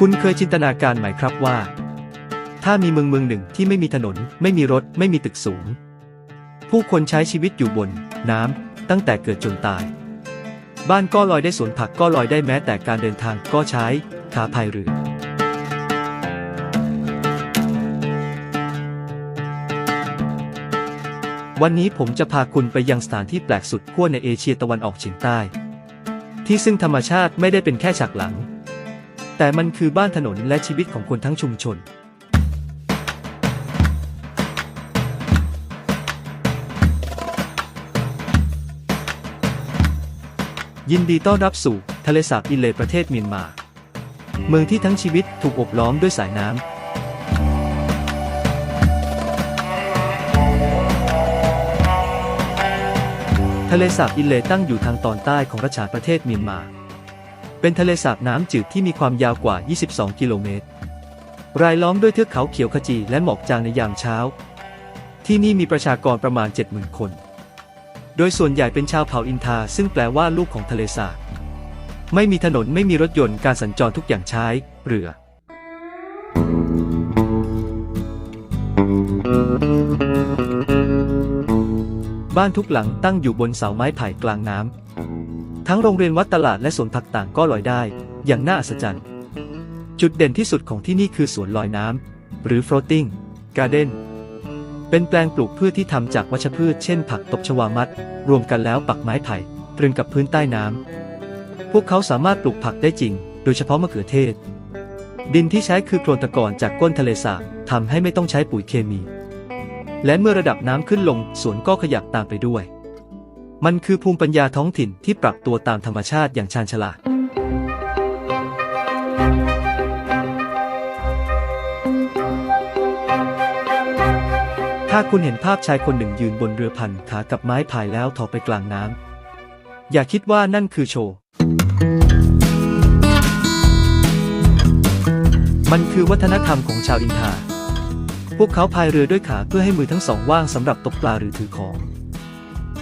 คุณเคยจินตนาการไหมครับว่า ถ้ามีเมืองเมืองหนึ่งที่ไม่มีถนน ไม่มีรถ ไม่มีตึกสูง ผู้คนใช้ชีวิตอยู่บน น้ำตั้งแต่เกิดจนตาย บ้านก็ลอยได้สวนผักก็ลอยได้แม้แต่การเดินทางก็ใช้ขาพายเรือวันนี้ผมจะพาคุณไปยังสถานที่แปลกสุดขั้วในเอเชียตะวันออกเฉียงใต้ ที่ซึ่งธรรมชาติไม่ได้เป็นแค่ฉากหลัง แต่มันคือบ้านถนนและชีวิตของคนทั้งชุมชน ยินดีต้อนรับสู่ทะเลสาบอินเลประเทศเมียนมา เมืองที่ทั้งชีวิตถูกอบล้อมด้วยสายน้ำทะเลสาบอินเลตั้งอยู่ทางตอนใต้ของรัชาประเทศเมียนมา เป็นทะเลสาบน้ำจืดที่มีความยาวกว่า 22 กิโลเมตร รายล้อมด้วยเทือกเขาเขียวขจีและหมอกจางในยามเช้า ที่นี่มีประชากรประมาณ 70,000 คน โดยส่วนใหญ่เป็นชาวเผ่าอินทาซึ่งแปลว่าลูกของทะเลสาบ ไม่มีถนนไม่มีรถยนต์การสัญจรทุกอย่างใช้ เรือ บ้านทุกหลังตั้งอยู่บนเสาไม้ไผ่กลางน้ำ ทั้งโรงเรียนวัดตลาดและสวนผักต่างก็ลอยได้ อย่างน่าอัศจรรย์ จุดเด่นที่สุดของที่นี่คือสวนลอยน้ำหรือ floating garden เป็นแปลงปลูกพืชที่ทำจากวัชพืชเช่นผักตบชวามัด รวมกันแล้วปักไม้ไผ่ตรึงกับพื้นใต้น้ำพวกเขาสามารถปลูกผักได้จริง โดยเฉพาะมะเขือเทศ ดินที่ใช้คือโคลนตะกอนจากก้นทะเลสาบทำให้ไม่ต้องใช้ปุ๋ยเคมี และเมื่อระดับน้ำขึ้นลงสวนก็ขยับตามไปด้วย มันคือภูมิปัญญาท้องถิ่นที่ปรับตัวตามธรรมชาติอย่างชาญฉลาด ถ้าคุณเห็นภาพชายคนหนึ่งยืนบนเรือพันขากับไม้พายแล้วถอไปกลางน้ำ อย่าคิดว่านั่นคือโชว์ มันคือวัฒนธรรมของชาวอินทา พวกเขาพายเรือด้วยขาเพื่อให้มือทั้งสองว่างสำหรับตกปลาหรือถือของ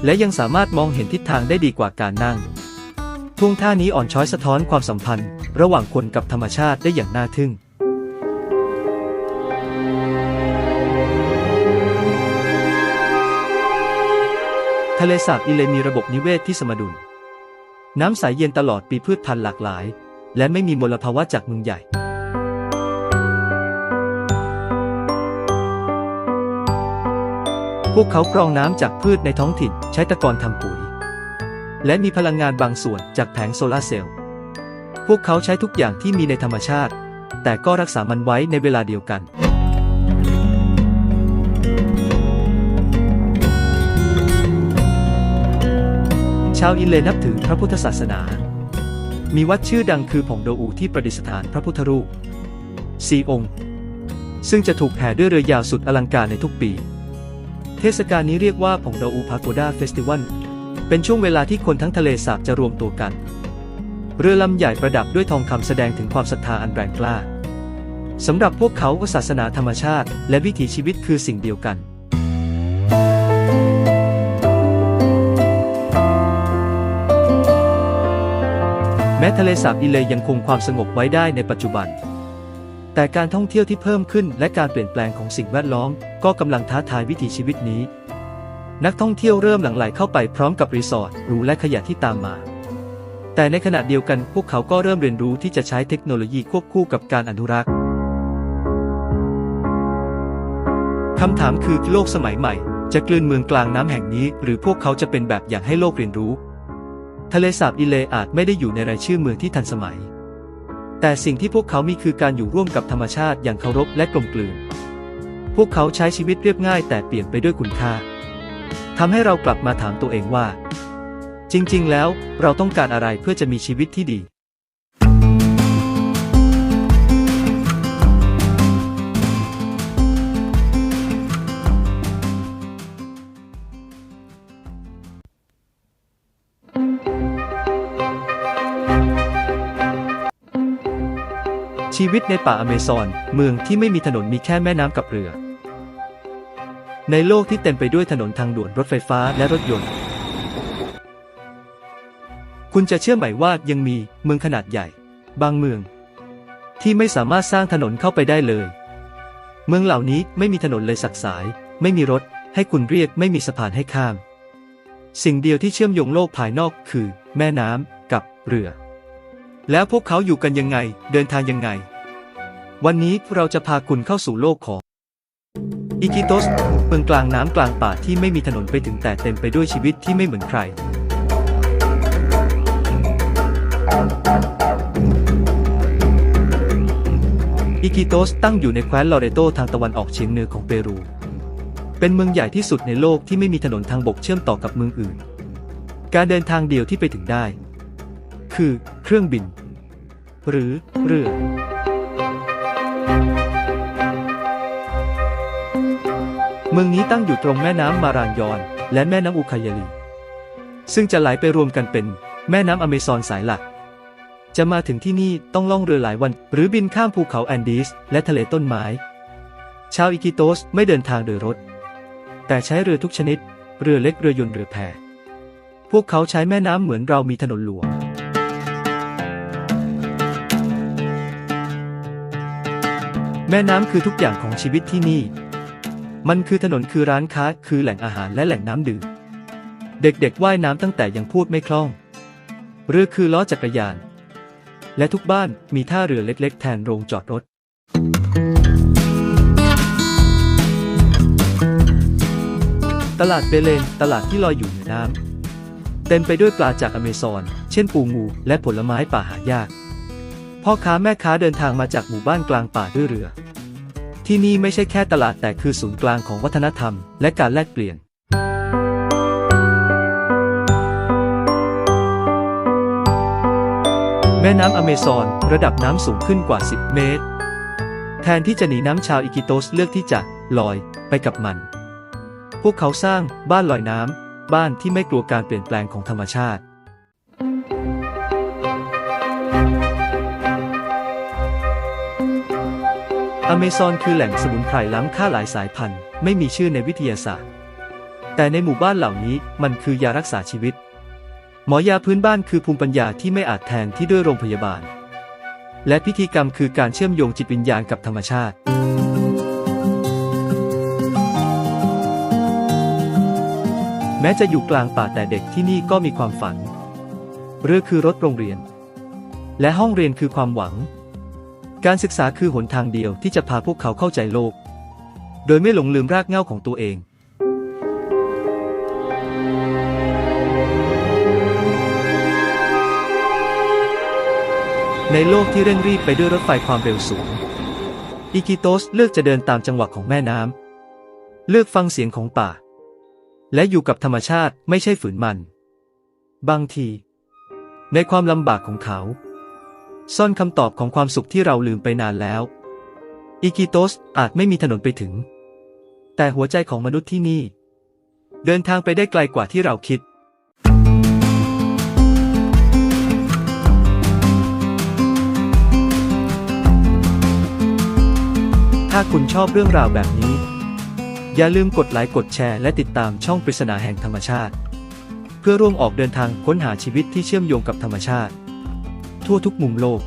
และยังสามารถมองเห็นทิศทางได้ดีกว่าการนั่ง ท่วงท่านี้อ่อนช้อยสะท้อนความสัมพันธ์ ระหว่างคนกับธรรมชาติได้อย่างน่าทึ่งทะเลสาบอิเลมีระบบนิเวศที่สมดุล น้ำใสเย็นตลอดปีพืชพันธุ์หลากหลาย และไม่มีมลภาวะจากเมืองใหญ่ พวกเขากรองน้ำจากพืชในท้องถิ่นใช้ตะกอนทำปุ๋ย และมีพลังงานบางส่วนจากแผงโซลาร์เซลล์ พวกเขาใช้ทุกอย่างที่มีในธรรมชาติ แต่ก็รักษามันไว้ในเวลาเดียวกันชาวอินเลนับถือพระพุทธศาสนา มีวัดชื่อดังคือผงโดอูที่ประดิษฐานพระพุทธรูปสีองค์ ซึ่งจะถูกแผ่ด้วยเรือยาวสุดอลังการในทุกปี ทศกาลนี้เรียกว่าผงโดอูพาโกดาเฟสติวัล เป็นช่วงเวลาที่คนทั้งทะเลสาบจะรวมตัวกัน เรือลำใหญ่ประดับด้วยทองคำแสดงถึงความศรัทธาอันแรงกล้าสำหรับพวกเขาศาสนาธรรมชาติ และวิถีชีวิตคือสิ่งเดียวกันแม้ทะเลสาบอิเลยยังคงความสงบไว้ได้ในปัจจุบัน แต่การท่องเที่ยวที่เพิ่มขึ้นและการเปลี่ยนแปลงของสิ่งแวดล้อม ก็กำลังท้าทายวิถีชีวิตนี้ นักท่องเที่ยวเริ่มหลั่งไหลเข้าไปพร้อมกับรีสอร์ทหรูและขยะที่ตามมา แต่ในขณะเดียวกันพวกเขาก็เริ่มเรียนรู้ที่จะใช้เทคโนโลยีควบคู่กับการอนุรักษ์คำถามคือโลกสมัยใหม่ จะกลืนเมืองกลางน้ำแห่งนี้ หรือพวกเขาจะเป็นแบบอย่างให้โลกเรียนรู้ ทะเลสาบอิเลอาจไม่ได้อยู่ในรายชื่อเมืองที่ทันสมัย แต่สิ่งที่พวกเขามีคือการอยู่ร่วมกับธรรมชาติอย่างเคารพและกลมกลืน พวกเขาใช้ชีวิตเรียบง่ายแต่เปลี่ยนไปด้วยคุณค่าทำให้เรากลับมาถามตัวเองว่า จริง ๆ แล้วเราต้องการอะไรเพื่อจะมีชีวิตที่ดี ชีวิตในป่าอเมซอน เมืองที่ไม่มีถนนมีแค่แม่น้ำกับเรือ ในโลกที่เต็มไปด้วยถนนทางด่วนรถไฟฟ้าและรถยนต์ คุณจะเชื่อไหมว่ายังมีเมืองขนาดใหญ่ บางเมือง ที่ไม่สามารถสร้างถนนเข้าไปได้เลย เมืองเหล่านี้ไม่มีถนนเลยสักสาย ไม่มีรถ ให้คุณเรียกไม่มีสะพานให้ข้าม สิ่งเดียวที่เชื่อมโยงโลกภายนอกคือ แม่น้ำกับเรือ แล้วพวกเขาอยู่กันยังไง เดินทางยังไง วันนี้เราจะพาคุณเข้าสู่โลกของอิกิโตสเมืองกลางน้ำกลางป่าที่ไม่มีถนนไปถึงแต่เต็มไปด้วยชีวิตที่ไม่เหมือนใคร อิกิโตสตั้งอยู่ในแคว้นลอเรโตทางตะวันออกเฉียงเหนือของเปรู เป็นเมืองใหญ่ที่สุดในโลกที่ไม่มีถนนทางบกเชื่อมต่อกับเมืองอื่น การเดินทางเดียวที่ไปถึงได้ คือ เครื่องบิน หรือเรือ เมืองนี้ตั้งอยู่ตรงแม่น้ำมารานยอน และแม่น้ำอุคายาลี ซึ่งจะไหลไปรวมกันเป็นแม่น้ำอเมซอนสายหลัก จะมาถึงที่นี่ต้องล่องเรือหลายวัน หรือบินข้ามภูเขาแอนดีสและทะเลต้นไม้ ชาวอิกิโตสไม่เดินทางโดยรถ แต่ใช้เรือทุกชนิด เรือเล็กเรือยนต์เรือแพพวกเขาใช้แม่น้ำเหมือนเรามีถนนหลวง แม่น้ำคือทุกอย่างของชีวิตที่นี่ มันคือถนนคือร้านค้า คือแหล่งอาหารและแหล่งน้ำดื่ม เด็กๆว่ายน้ำตั้งแต่ยังพูดไม่คล่อง เรือคือล้อจักรยาน และทุกบ้านมีท่าเรือเล็ก ๆ แทนโรงจอดรถ ตลาดเบเลน ตลาดที่ลอยอยู่เหนือน้ำ เต็มไปด้วยปลาจากอเมซอน เช่นปูงู และผลไม้ป่าหายาก พ่อค้าแม่ค้าเดินทางมาจากหมู่บ้านกลางป่าด้วยเรือ ที่นี่ไม่ใช่แค่ตลาดแต่คือศูนย์กลางของวัฒนธรรม และการแลกเปลี่ยน แม่น้ำอเมซอนระดับน้ำสูงขึ้นกว่า 10 เมตร แทนที่จะหนีน้ำชาวอิกิโตสเลือกที่จะลอยไปกับมัน พวกเขาสร้างบ้านลอยน้ำบ้านที่ไม่กลัวการเปลี่ยนแปลงของธรรมชาติ อเมซอนคือแหล่งสมุนไพรล้ำค่าหลายสายพันธุ์ ไม่มีชื่อในวิทยาศาสตร์ แต่ในหมู่บ้านเหล่านี้มันคือยารักษาชีวิต หมอยาพื้นบ้านคือภูมิปัญญาที่ไม่อาจแทนที่ด้วยโรงพยาบาล และพิธีกรรมคือการเชื่อมโยงจิตวิญญาณกับธรรมชาติแม้จะอยู่กลางป่าแต่เด็กที่นี่ก็มีความฝัน เรือคือรถโรงเรียน และห้องเรียนคือความหวัง การศึกษาคือหนทางเดียวที่จะพาพวกเขาเข้าใจโลก โดยไม่หลงลืมรากเหง้าของตัวเองในโลกที่เร่งรีบไปด้วยรถไฟความเร็วสูง อิกิโตสเลือกจะเดินตามจังหวะของแม่น้ำ เลือกฟังเสียงของป่า และอยู่กับธรรมชาติไม่ใช่ฝืนมัน บางที ในความลำบากของเขา ซ่อนคำตอบของความสุขที่เราลืมไปนานแล้ว อิกิโตสอาจไม่มีถนนไปถึง แต่หัวใจของมนุษย์ที่นี่ เดินทางไปได้ไกลกว่าที่เราคิดถ้าคุณชอบเรื่องราวแบบนี้ อย่าลืมกดไลค์กดแชร์และติดตามช่องปริศนาแห่งธรรมชาติ เพื่อร่วมออกเดินทางค้นหาชีวิตที่เชื่อมโยงกับธรรมชาติ ทั่วทุกมุมโลก